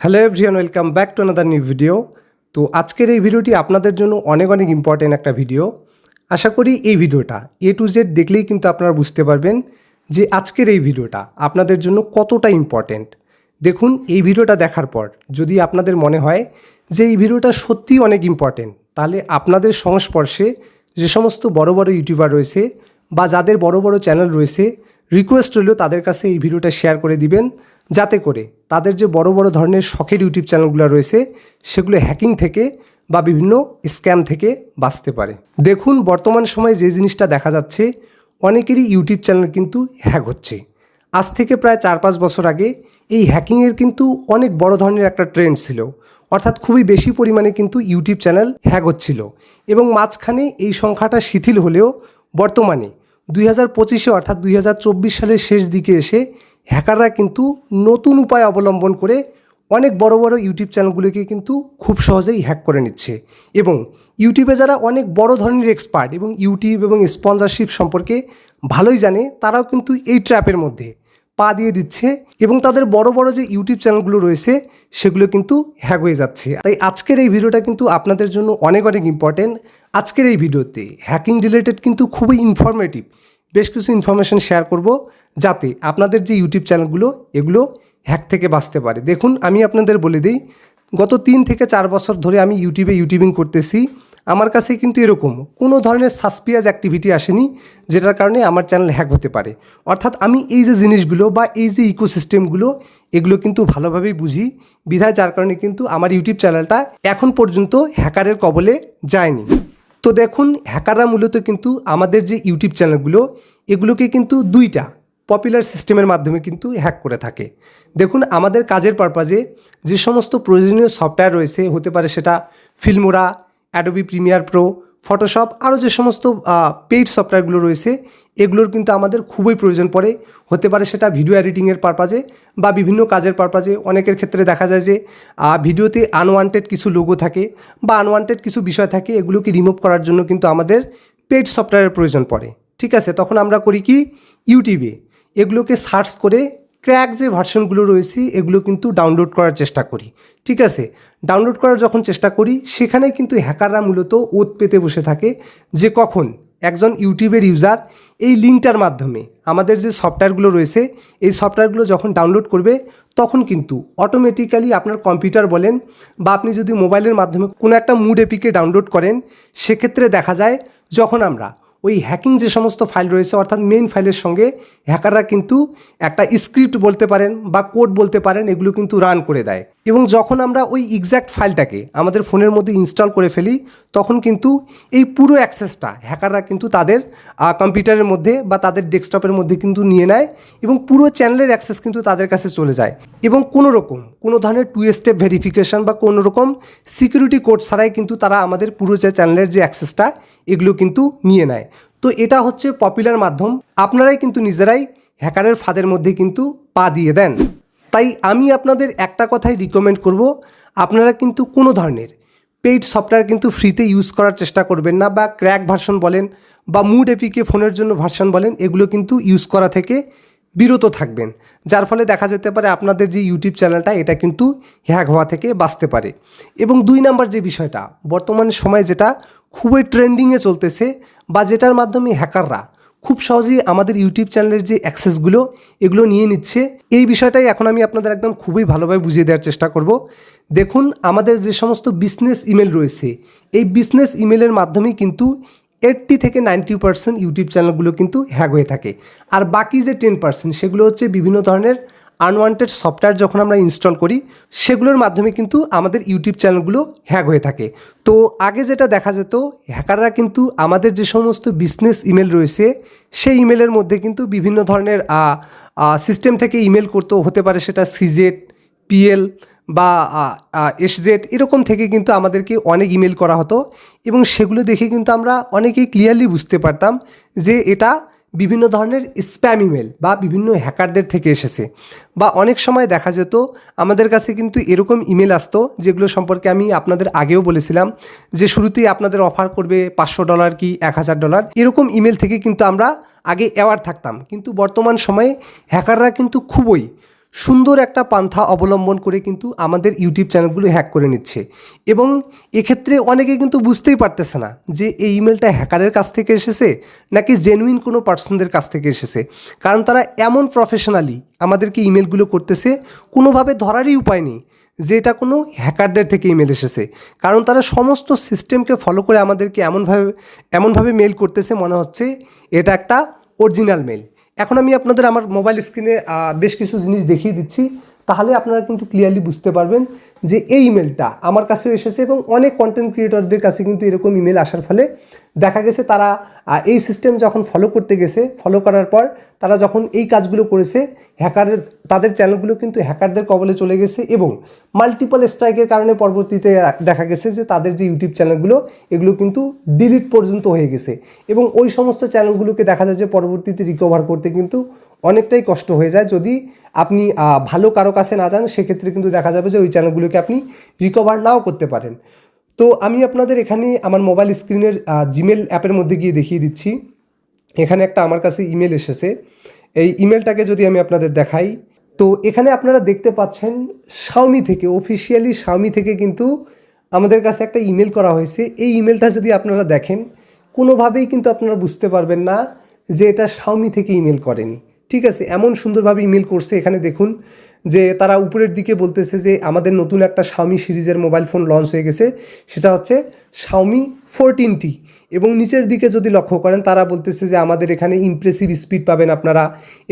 Hello everyone welcome back to another new video তো আজকের এই ভিডিওটি আপনাদের জন্য অনেক অনেক ইম্পর্টেন্ট একটা ভিডিও আশা করি এই ভিডিওটা এ টু জেড দেখলেই কিন্তু আপনারা বুঝতে পারবেন যে আজকের এই ভিডিওটা আপনাদের জন্য কতটা ইম্পর্টেন্ট দেখুন, এই ভিডিওটা দেখার পর যদি আপনাদের মনে হয় যে এই ভিডিওটা সত্যিই অনেক ইম্পর্টেন্ট তাহলে আপনাদের সংস্পর্শে যে সমস্ত বড় বড় ইউটিউবার রয়েছে বা যাদের বড় বড় চ্যানেল রয়েছে রিকোয়েস্ট রইল তাদের কাছে এই ভিডিওটা শেয়ার করে দিবেন। যাতে করে তাদের যে বড় বড় ধরনের শখের ইউটিউব চ্যানেলগুলো রয়েছে, সেগুলো হ্যাকিং থেকে বা বিভিন্ন স্ক্যাম থেকে বাঁচতে পারে। দেখুন, বর্তমান সময়ে যে জিনিসটা দেখা যাচ্ছে, অনেকেরই ইউটিউব চ্যানেল কিন্তু হ্যাক হচ্ছে। আজ থেকে প্রায় চার পাঁচ বছর আগে এই হ্যাকিংয়ের কিন্তু অনেক বড় ধরনের একটা ট্রেন্ড ছিল। অর্থাৎ খুবই বেশি পরিমাণে কিন্তু ইউটিউব চ্যানেল হ্যাক হচ্ছিল এবং মাঝখানে এই সংখ্যাটা শিথিল হলেও বর্তমানে দুই হাজার পঁচিশে অর্থাৎ দুই হাজার চব্বিশ সালের শেষ দিকে এসে হ্যাকাররা কিন্তু নতুন উপায় অবলম্বন করে অনেক বড় বড় ইউটিউব চ্যানেলগুলোকে কিন্তু খুব সহজেই হ্যাক করে নিচ্ছে। এবং ইউটিউবে যারা অনেক বড় ধরনের এক্সপার্ট এবং ইউটিউব এবং স্পন্সরশিপ সম্পর্কে ভালোই জানে, তারাও কিন্তু এই ট্র্যাপের মধ্যে পা দিয়ে দিচ্ছে এবং তাদের বড় বড় যে ইউটিউব চ্যানেলগুলো রয়েছে, সেগুলো কিন্তু হ্যাক হয়ে যাচ্ছে। তাই আজকের এই ভিডিওটা কিন্তু আপনাদের জন্য অনেক অনেক ইম্পর্টেন্ট আজকের এই ভিডিওতে হ্যাকিং রিলেটেড কিন্তু খুবই ইনফরমেটিভ বেশ কিছু ইনফরমেশন শেয়ার করব যাতে আপনাদের যে ইউটিউব চ্যানেলগুলো এগুলো হ্যাক থেকে বাঁচতে পারে। দেখুন, আমি আপনাদের বলে দিই, গত তিন থেকে চার বছর ধরে আমি ইউটিউবে ইউটিউবিং করতেছি। আমার কাছে কিন্তু এরকম কোনো ধরনের সাসপিয়াস অ্যাক্টিভিটি আসেনি, যেটার কারণে আমার চ্যানেল হ্যাক হতে পারে। অর্থাৎ আমি এই যে জিনিসগুলো বা এই যে ইকোসিস্টেমগুলো এগুলো কিন্তু ভালোভাবেই বুঝি। বিধায় যার কারণে কিন্তু আমার ইউটিউব চ্যানেলটা এখন পর্যন্ত হ্যাকারের কবলে যায়নি। তো দেখুন হ্যাকাররা মূলত কিন্তু আমাদের যে ইউটিউব চ্যানেলগুলো এগুলোকে কিন্তু দুইটা পপুলার সিস্টেমের মাধ্যমে কিন্তু হ্যাক করে থাকে। দেখুন, আমাদের কাজের পারপাজে যে সমস্ত প্রয়োজনীয় সফটওয়্যার রয়েছে, হতে পারে সেটা Filmora Adobe Premiere Pro Photoshop আরও যে সমস্ত পেইড সফটওয়্যারগুলো রয়েছে, এগুলোর কিন্তু আমাদের খুবই প্রয়োজন পড়ে। হতে পারে সেটা ভিডিও এডিটিংয়ের পারপাজে বা বিভিন্ন কাজের পারপাজে অনেকের ক্ষেত্রে দেখা যায় যে ভিডিওতে আনওয়ান্টেড কিছু লোগো থাকে বা আনওয়ান্টেড কিছু বিষয় থাকে, এগুলোকে রিমুভ করার জন্য কিন্তু আমাদের পেইড সফটওয়্যারের প্রয়োজন পড়ে। ঠিক আছে, তখন আমরা করি কি? ইউটিউবে এগুলোকে সার্চ করে ক্র্যাক যে ভার্সনগুলো রয়েছে, এগুলো কিন্তু ডাউনলোড করার চেষ্টা করি। ঠিক আছে? ডাউনলোড করার যখন চেষ্টা করি সেখানে কিন্তু হ্যাকাররা মূলত ওত পেতে বসে থাকে যে কখন একজন ইউটিউবের ইউজার এই লিঙ্কটার মাধ্যমে আমাদের যে সফটওয়্যারগুলো রয়েছে, এই সফটওয়্যারগুলো যখন ডাউনলোড করবে, তখন কিন্তু অটোমেটিক্যালি আপনার কম্পিউটার বলেন বা আপনি যদি মোবাইলের মাধ্যমে কোনো একটা মুড এপিকে ডাউনলোড করেন, সেক্ষেত্রে দেখা যায় যখন আমরা ওই হ্যাকিং যে সমস্ত ফাইল রয়েছে, অর্থাৎ মেইন ফাইলের সঙ্গে হ্যাকাররা কিন্তু একটা স্ক্রিপ্ট বলতে পারেন বা কোড বলতে পারেন, এগুলো কিন্তু রান করে দেয়। এবং যখন আমরা ওই এক্স্যাক্ট ফাইলটাকে আমাদের ফোনের মধ্যে ইনস্টল করে ফেলি, তখন কিন্তু এই পুরো অ্যাক্সেসটা হ্যাকাররা কিন্তু তাদের কম্পিউটারের মধ্যে বা তাদের ডেস্কটপের মধ্যে কিন্তু নিয়ে নেয় এবং পুরো চ্যানেলের অ্যাক্সেস কিন্তু তাদের কাছে চলে যায়। এবং কোনো রকম কোনো ধরনের টু স্টেপ ভেরিফিকেশন বা কোনো রকম সিকিউরিটি কোড ছাড়াই কিন্তু তারা আমাদের পুরো যে চ্যানেলের যে অ্যাক্সেসটা এগুলো কিন্তু নিয়ে নেয়। তো এটা হচ্ছে পপুলার মাধ্যম। আপনারাই কিন্তু নিজেরাই হ্যাকারের ফাঁদের মধ্যে কিন্তু পা দিয়ে দেন। তাই আমি আপনাদের একটা কথাই রিকমেন্ড করব, আপনারা কিন্তু কোনো ধরনের পেইড সফটওয়্যার কিন্তু ফ্রিতে ইউজ করার চেষ্টা করবেন না বা ক্র্যাক ভার্সন বলেন বা মুড এপিকে ফোনের জন্য ভার্সন বলেন, এগুলো কিন্তু ইউজ করা থেকে বিরত থাকবেন। যার ফলে দেখা যেতে পারে আপনাদের যে ইউটিউব চ্যানেলটা এটা কিন্তু হ্যাক হওয়া থেকে বাঁচতে পারে। এবং দুই নাম্বার যে বিষয়টা, বর্তমান সময়ে যেটা খুবই ট্রেন্ডিংয়ে চলতেছে বা যেটার মাধ্যমে হ্যাকাররা খুব সহজেই আমাদের ইউটিউব চ্যানেলের যে অ্যাক্সেসগুলো এগুলো নিয়ে নিচ্ছে। এই বিষয়টাই এখন আমি আপনাদের একদম খুবই ভালোভাবে বুঝিয়ে দেওয়ার চেষ্টা করব। দেখুন, আমাদের যে সমস্ত বিজনেস ইমেল রয়েছে, এই বিজনেস ইমেলের মাধ্যমেই কিন্তু এইট্টি থেকে নাইনটি পার্সেন্ট ইউটিউব চ্যানেলগুলো কিন্তু হ্যাক হয়ে থাকে। আর বাকি যে টেন পার্সেন্ট সেগুলো হচ্ছে বিভিন্ন ধরনের আনওয়ান্টেড সফটওয়্যার যখন আমরা ইনস্টল করি, সেগুলোর মাধ্যমে কিন্তু আমাদের ইউটিউব চ্যানেলগুলো হ্যাক হয়ে থাকে। তো আগে যেটা দেখা যেত, হ্যাকাররা কিন্তু আমাদের যে সমস্ত বিজনেস ইমেল রয়েছে, সেই ইমেলের মধ্যে কিন্তু বিভিন্ন ধরনের সিস্টেম থেকে ইমেল করতো, হতে পারে সেটা সিজেট পিএল বা এসজেড, এরকম থেকে কিন্তু আমাদেরকে অনেক ইমেল করা হতো। এবং সেগুলো দেখে কিন্তু আমরা অনেকেই ক্লিয়ারলি বুঝতে পারতাম যে এটা বিভিন্ন ধরনের স্প্যাম ইমেল বা বিভিন্ন হ্যাকারদের থেকে এসেছে। বা অনেক সময় দেখা যেত, আমাদের কাছে কিন্তু এরকম ইমেল আসতো, যেগুলো সম্পর্কে আমি আপনাদের আগেও বলেছিলাম, যে শুরুতেই আপনাদের অফার করবে পাঁচশো ডলার কি এক হাজার ডলার এরকম ইমেল থেকে কিন্তু আমরা আগে অ্যাওয়ার থাকতাম। কিন্তু বর্তমান সময়ে হ্যাকাররা কিন্তু খুবই সুন্দর একটা পান্থা অবলম্বন করে কিন্তু আমাদের ইউটিউব চ্যানেলগুলো হ্যাক করে নিচ্ছে। এবং এক্ষেত্রে অনেকে কিন্তু বুঝতেই পারতেছে না যে এই ইমেলটা হ্যাকারের কাছ থেকে এসেছে নাকি জেনুইন কোনো পার্সনদের কাছ থেকে এসেছে। কারণ তারা এমন প্রফেশনালি আমাদেরকে ইমেলগুলো করতেছে, কোনোভাবে ধরারই উপায় নেই যে এটা কোনো হ্যাকারদের থেকে ইমেল এসেছে। কারণ তারা সমস্ত সিস্টেমকে ফলো করে আমাদেরকে এমনভাবে এমনভাবে মেল করতেছে মনে হচ্ছে এটা একটা অরিজিনাল মেল এখন আমি আপনাদের আমার মোবাইল স্ক্রিনে বেশ কিছু জিনিস দেখিয়ে দিচ্ছি। তাহলে আপনারা কিন্তু ক্লিয়ারলি বুঝতে পারবেন যে এই ইমেলটা আমার কাছেও এসেছে এবং অনেক কন্টেন্ট ক্রিয়েটরদের কাছে কিন্তু এরকম ইমেল আসার ফলে দেখা গেছে তারা এই সিস্টেম যখন ফলো করতে গেছে ফলো করার পর তারা যখন এই কাজগুলো করেছে, হ্যাকারের, তাদের চ্যানেলগুলো কিন্তু হ্যাকারদের কবলে চলে গেছে এবং মাল্টিপল স্ট্রাইকের কারণে পরবর্তীতে দেখা গেছে যে তাদের যে ইউটিউব চ্যানেলগুলো এগুলো কিন্তু ডিলিট পর্যন্ত হয়ে গেছে এবং ওই সমস্ত চ্যানেলগুলোকে দেখা যায় যে পরবর্তীতে রিকভার করতে কিন্তু অনেকটাই কষ্ট হয়ে যায় যদি আপনি ভালো কারও কাছে না যান, সেক্ষেত্রে কিন্তু দেখা যাবে যে ওই চ্যানেলগুলোকে আপনি রিকভার নাও করতে পারেন। তো আমি আপনাদের এখানে আমার মোবাইল স্ক্রিনের জিমেল অ্যাপের মধ্যে গিয়ে দেখিয়ে দিচ্ছি। এখানে একটা আমার কাছে ইমেল এসেছে। এই ইমেলটাকে যদি আমি আপনাদের দেখাই, তো এখানে আপনারা দেখতে পাচ্ছেন শাওমি থেকে অফিসিয়ালি শাওমি থেকে কিন্তু আমাদের কাছে একটা ইমেল করা হয়েছে। এই ইমেলটা যদি আপনারা দেখেন, কোনোভাবেই কিন্তু আপনারা বুঝতে পারবেন না যে এটা শাওমি থেকে ইমেল করেনি। ঠিক আছে, এমন সুন্দরভাবে ইমেল করছে, এখানে দেখুন, যে তারা উপরের দিকে বলতেছে যে আমাদের নতুন একটা শাওমি সিরিজের মোবাইল ফোন লঞ্চ হয়ে গেছে, সেটা হচ্ছে শাওমি ফোরটিন টি এবং নিচের দিকে যদি লক্ষ্য করেন, তারা বলতেছে যে আমাদের এখানে ইমপ্রেসিভ স্পিড পাবেন আপনারা।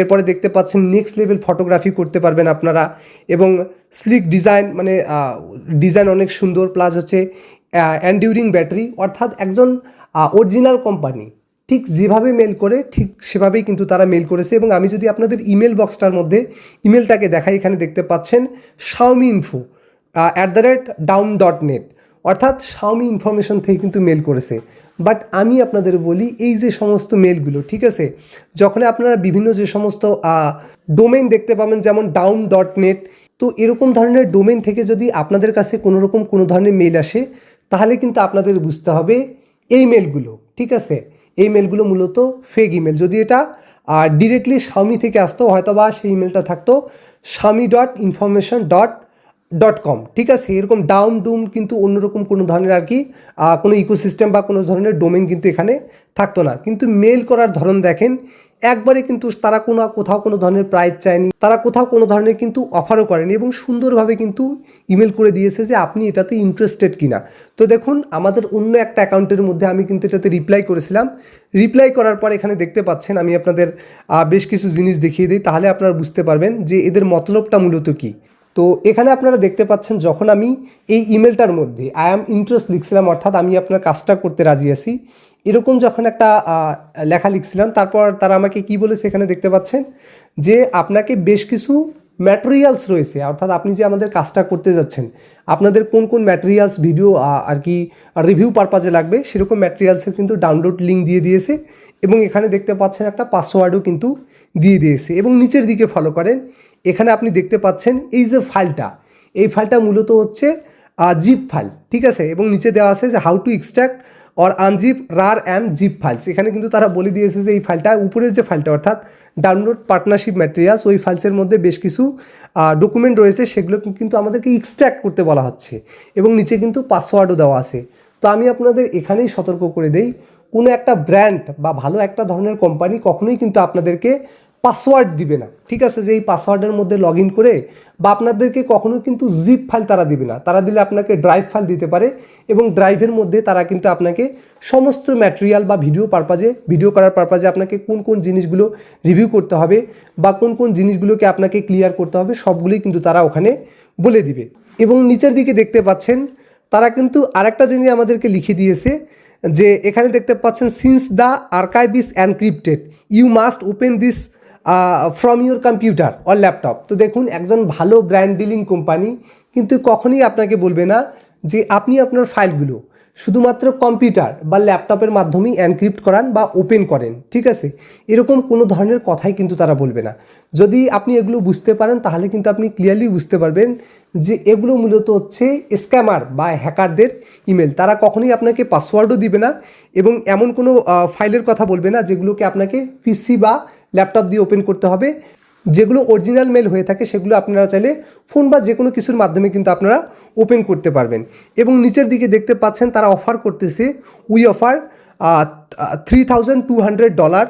এরপরে দেখতে পাচ্ছেন নেক্সট লেভেল ফটোগ্রাফি করতে পারবেন আপনারা এবং স্লিক ডিজাইন মানে ডিজাইন অনেক সুন্দর প্লাস হচ্ছে অ্যান্ডিউরিং ব্যাটারি অর্থাৎ একজন অরিজিনাল কোম্পানি ঠিক যেভাবে মেল করে, ঠিক সেভাবেই কিন্তু তারা মেল করেছে এবং আমি যদি আপনাদের ইমেল বক্সটার মধ্যে ইমেলটাকে দেখাই, এখানে দেখতে পাচ্ছেন Xiaomi info at the rate down dot net অর্থাৎ শাওমি ইনফরমেশন থেকে কিন্তু মেল করেছে। বাট আমি আপনাদের বলি, এই যে সমস্ত মেলগুলো ঠিক আছে? যখন আপনারা বিভিন্ন যে সমস্ত ডোমেন দেখতে পাবেন, যেমন ডাউন ডট নেট তো এরকম ধরনের ডোমেন থেকে যদি আপনাদের কাছে কোনো রকম কোনো ধরনের মেল আসে, তাহলে কিন্তু আপনাদের বুঝতে হবে এই মেলগুলো ঠিক আছে? এই মেলগুলো মূলত ফেক ইমেল যদি এটা আর ডিরেক্টলি স্বামী থেকে আসতো হয়তো বা সেই ইমেলটা থাকতো, Swami dot information dot dot com ঠিক আছে? এরকম ডাউন ডুম কিন্তু অন্যরকম কোনো ধরনের আর কি কোনো ইকোসিস্টেম বা কোনো ধরনের ডোমেন কিন্তু এখানে থাকতো না। কিন্তু মেল করার ধরন দেখেন, একবারে কিন্তু তারা কোনো, কোথাও কোনো ধরনের প্রাইজ চায়নি, তারা কোথাও কোনো ধরনের কিন্তু অফারও করেনি এবং সুন্দরভাবে কিন্তু ইমেল করে দিয়েছে যে আপনি এটাতে ইন্টারেস্টেড কিনা। তো দেখুন, আমাদের অন্য একটা অ্যাকাউন্টের মধ্যে আমি কিন্তু এটাতে রিপ্লাই করেছিলাম। রিপ্লাই করার পর এখানে দেখতে পাচ্ছেন, আমি আপনাদের বেশ কিছু জিনিস দেখিয়ে দিই, তাহলে আপনারা বুঝতে পারবেন যে এদের মতলবটা মূলত কী। তো এখানে আপনারা দেখতে পাচ্ছেন যখন আমি এই ইমেলটার মধ্যে আই অ্যাম ইন্টারেস্ট লিখছিলাম, অর্থাৎ আমি আপনার কাজটা করতে রাজি আছি, এরকম যখন একটা লেখা লিখছিলাম, তারপর তারা আমাকে কি বলেছে এখানে দেখতে পাচ্ছেন? যে আপনাকে বেশ কিছু ম্যাটেরিয়ালস রয়েছে, অর্থাৎ আপনি যে আমাদের কাজটা করতে যাচ্ছেন, আপনাদের কোন কোন ম্যাটেরিয়ালস ভিডিও আর কি রিভিউ পারপাজে লাগবে, সেরকম ম্যাটেরিয়ালসের কিন্তু ডাউনলোড লিঙ্ক দিয়ে দিয়েছে এবং এখানে দেখতে পাচ্ছেন একটা পাসওয়ার্ডও কিন্তু দিয়ে দিয়েছে এবং নিচের দিকে ফলো করেন। এখানে আপনি দেখতে পাচ্ছেন এই যে ফাইলটা, এই ফাইলটা মূলত হচ্ছে জিপ ফাইল ঠিক আছে? এবং নিচে দেওয়া আছে যে how to extract or unzip RAR and zip files এখানে কিন্তু তারা বলে দিয়েছে যে এই ফাইলটা, উপরের যে ফাইলটা, অর্থাৎ ডাউনলোড পার্টনারশিপ ম্যাটেরিয়ালস ওই ফাইলসের মধ্যে বেশ কিছু ডকুমেন্ট রয়েছে, সেগুলো কিন্তু আমাদেরকে এক্সট্র্যাক্ট করতে বলা হচ্ছে। এবং নিচে কিন্তু পাসওয়ার্ডও দেওয়া আছে। তো আমি আপনাদের এখানেই সতর্ক করে দেই, কোনো একটা ব্র্যান্ড বা ভালো একটা ধরনের কোম্পানি কখনোই কিন্তু আপনাদেরকে পাসওয়ার্ড দিবে না। ঠিক আছে, যে এই পাসওয়ার্ডের মধ্যে লগ ইন করে বা আপনাদেরকে কখনো কিন্তু জিপ ফাইল তারা দিবে না। তারা দিলে আপনাকে ড্রাইভ ফাইল দিতে পারে এবং ড্রাইভের মধ্যে তারা কিন্তু আপনাকে সমস্ত ম্যাটেরিয়াল বা ভিডিও পারপাজে ভিডিও করার পারপাজে আপনাকে কোন কোন জিনিসগুলো রিভিউ করতে হবে বা কোন কোন জিনিসগুলোকে আপনাকে ক্লিয়ার করতে হবে, সবগুলোই কিন্তু তারা ওখানে বলে দিবে। এবং নিচের দিকে দেখতে পাচ্ছেন, তারা কিন্তু আরেকটা জিনিস আমাদেরকে লিখে দিয়েছে যে, এখানে দেখতে পাচ্ছেন since the archive is encrypted you must open this from your computer or laptop তো দেখুন, একজন ভালো ব্র্যান্ড ডিলিং কোম্পানি কিন্তু কখনই আপনাকে বলবে না যে আপনি আপনার ফাইলগুলো শুধুমাত্র কম্পিউটার বা ল্যাপটপের মাধ্যমেই এনক্রিপ্ট করান বা ওপেন করেন, ঠিক আছে? এরকম কোনো ধরনের কথাই কিন্তু তারা বলবে না। যদি আপনি এগুলো বুঝতে পারেন, তাহলে কিন্তু আপনি ক্লিয়ারলি বুঝতে পারবেন যে এগুলো মূলত হচ্ছে স্ক্যামার বা হ্যাকারদের ইমেল তারা কখনোই আপনাকে পাসওয়ার্ডও দিবে না এবং এমন কোনো ফাইলের কথা বলবে না যেগুলোকে আপনাকে পিসি বা ল্যাপটপ দিয়ে ওপেন করতে হবে। যেগুলো অরিজিনাল মেল হয়ে থাকে, সেগুলো আপনারা চাইলে ফোন বা যে কোনো কিছুর মাধ্যমে কিন্তু আপনারা ওপেন করতে পারবেন। এবং নিচের দিকে দেখতে পাচ্ছেন, তারা অফার করতেছে we offer three thousand two hundred dollar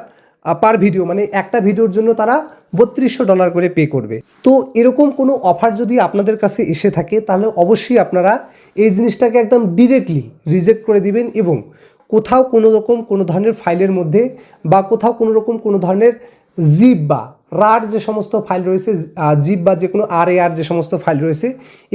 per video মানে একটা ভিডিওর জন্য তারা বত্রিশশো ডলার করে পে করবে। তো এরকম কোনো অফার যদি আপনাদের কাছে এসে থাকে, তাহলে অবশ্যই আপনারা এই জিনিসটাকে একদম ডিরেক্টলি রিজেক্ট করে দিবেন এবং কোথাও কোনো রকম কোনো ধরনের ফাইলের মধ্যে বা কোথাও কোনো রকম কোনো ধরনের জিপ বা রার যে সমস্ত ফাইল রয়েছে জিপ বা যে কোনো আর এ আর যে সমস্ত ফাইল রয়েছে,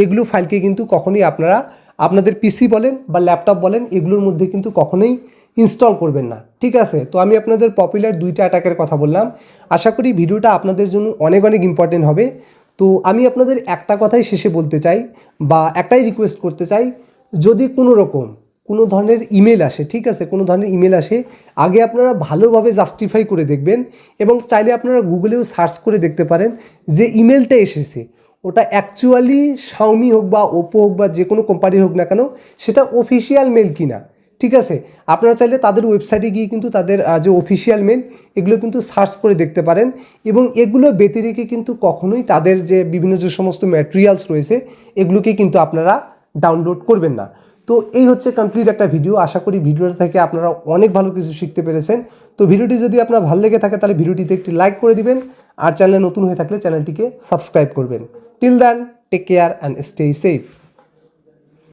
এগুলো ফাইলকে কিন্তু কখনোই আপনারা আপনাদের পিসি বলেন বা ল্যাপটপ বলেন, এগুলোর মধ্যে কিন্তু কখনোই ইনস্টল করবেন না। ঠিক আছে? তো আমি আপনাদের পপুলার দুইটা অ্যাটাকের কথা বললাম। আশা করি ভিডিওটা আপনাদের জন্য অনেক অনেক ইম্পর্টেন্ট হবে। তো আমি আপনাদের একটা কথাই শেষে বলতে চাই বা একটাই রিকোয়েস্ট করতে চাই, যদি কোনো রকম কোনো ধরনের ইমেল আসে, ঠিক আছে? কোনো ধরনের ইমেল আসে, আগে আপনারা ভালোভাবে জাস্টিফাই করে দেখবেন এবং চাইলে আপনারা গুগলেও সার্চ করে দেখতে পারেন যে ইমেলটা এসেছে। ওটা অ্যাকচুয়ালি শাওমি হোক বা ওপো হোক বা যে কোনো কোম্পানির হোক না কেন, সেটা অফিসিয়াল মেল কিনা, ঠিক আছে? আপনারা চাইলে তাদের ওয়েবসাইটে গিয়ে কিন্তু তাদের যে অফিসিয়াল মেল এগুলো কিন্তু সার্চ করে দেখতে পারেন এবং এগুলো ব্যতিরেকে কিন্তু কখনোই তাদের যে বিভিন্ন যে সমস্ত ম্যাটেরিয়ালস রয়েছে, এগুলোকে কিন্তু আপনারা ডাউনলোড করবেন না। তো এই হচ্ছে কমপ্লিট একটা ভিডিও আশা করি ভিডিওটা থেকে আপনারা অনেক ভালো কিছু শিখতে পেরেছেন। তো ভিডিওটি যদি আপনার ভালো লেগে থাকে, তাহলে ভিডিওটিতে একটি লাইক করে দিবেন। আর চ্যানেলে নতুন হয়ে থাকলে চ্যানেলটিকে সাবস্ক্রাইব করবেন। Till then take care and stay safe